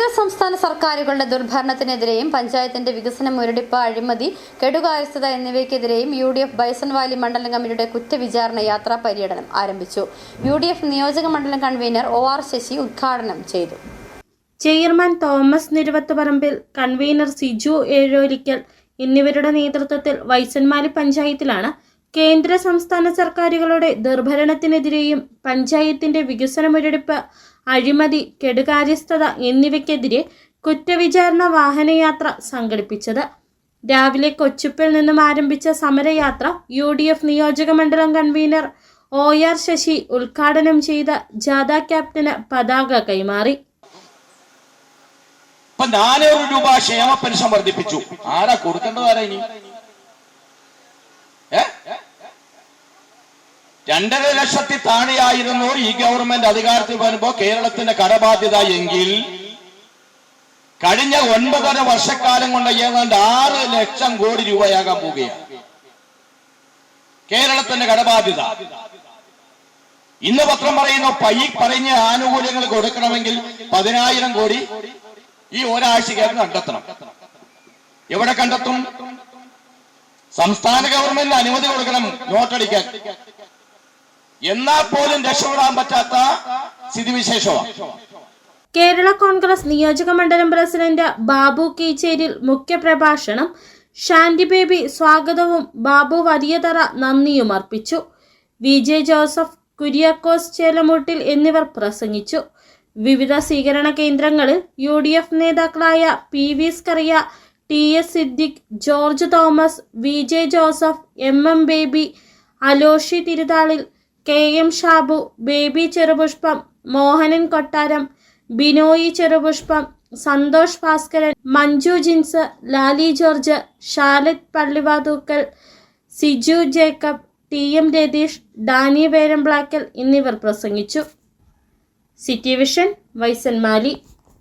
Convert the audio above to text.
കേന്ദ്ര സംസ്ഥാന സർക്കാരുകളുടെ ദുർഭരണത്തിനെതിരെയും പഞ്ചായത്തിന്റെ വികസന മുരടിപ്പ് അഴിമതി കെടുകാര്യസ്ഥത എന്നിവയ്ക്കെതിരെയും യു ഡി എഫ് ബൈസൺവാലി മണ്ഡലം കമ്മിറ്റിയുടെ കുറ്റവിചാരണ യാത്രാ പര്യടനം ആരംഭിച്ചു. യു ഡി എഫ് നിയോജക മണ്ഡലം കൺവീനർ ഒ ആർ ശശി ഉദ്ഘാടനം ചെയ്തു. Chairman Thomas Niruvathuparambil convener Siju Ezholikkal എന്നിവരുടെ നേതൃത്വത്തിൽ വൈസൻമാലി പഞ്ചായത്തിലാണ് കേന്ദ്ര സംസ്ഥാന സർക്കാരുകളുടെ ദുർഭരണത്തിനെതിരെയും പഞ്ചായത്തിന്റെ വികസന മുരടിപ്പ് അഴിമതി കെടുകാര്യസ്ഥത എന്നിവയ്ക്കെതിരെ കുറ്റവിചാരണ വാഹനയാത്ര സംഘടിപ്പിച്ചത്. രാവിലെ കൊച്ചുപ്പിൽ നിന്നും ആരംഭിച്ച സമരയാത്ര യു ഡി എഫ് നിയോജക മണ്ഡലം കൺവീനർ ഒ ആർ ശശി ഉദ്ഘാടനം ചെയ്ത ജാഥ ക്യാപ്റ്റന് പതാക കൈമാറി. രൂപ ക്ഷേമ പെൻഷൻ വർദ്ധിപ്പിച്ചു. ആരാ കൊടുക്കേണ്ടത് ആരാ ഇനി? രണ്ടര ലക്ഷത്തി താഴെയായിരുന്നു ഈ ഗവൺമെന്റ് അധികാരത്തിൽ വരുമ്പോ കേരളത്തിന്റെ കടബാധ്യത എങ്കിൽ കഴിഞ്ഞ ഒൻപതര വർഷക്കാലം കൊണ്ട് ഏതാണ്ട് ആറ് ലക്ഷം കോടി രൂപയാകാൻ പോവുകയാണ്. കേരളത്തിന്റെ കടബാധ്യത. ഇന്ന് പത്രം പറയുന്നു പൈ പറഞ്ഞ ആനുകൂല്യങ്ങൾ കൊടുക്കണമെങ്കിൽ പതിനായിരം കോടി ഈ ഒരാഴ്ചക്കകം കണ്ടെത്തണം. എവിടെ കണ്ടെത്തും? സംസ്ഥാന ഗവൺമെന്റ് അനുമതി കൊടുക്കണം നോട്ടടിക്കാൻ. എന്നാൽ പോലും രക്ഷപ്പെടാൻ പറ്റാത്ത സ്ഥിതിവിശേഷമാണ്. കേരള കോൺഗ്രസ് നിയോജക മണ്ഡലം പ്രസിഡന്റ് ബാബു കീച്ചേരിൽ മുഖ്യപ്രഭാഷണം ഷാൻഡി ബേബി സ്വാഗതവും ബാബു വലിയതറ നന്ദിയും അർപ്പിച്ചു. V J Joseph Kuriakose Chelamoottil എന്നിവർ പ്രസംഗിച്ചു. വിവിധ സ്വീകരണ കേന്ദ്രങ്ങളിൽ യു ഡി എഫ് നേതാക്കളായ P V Scaria T S Siddique George Thomas V J Joseph M M Baby Aloshy Thiruthalil K M Shabu Baby Cherupushpam Mohanan Kottaram Binoy Cherupushpam Santhosh Bhaskaran Manju Jins Lali George Shalet Pallivathukkal Siju Jacob T M Ratheesh Dani Veramblakkal എന്നിവർ പ്രസംഗിച്ചു. City vision വൈസന്മാലി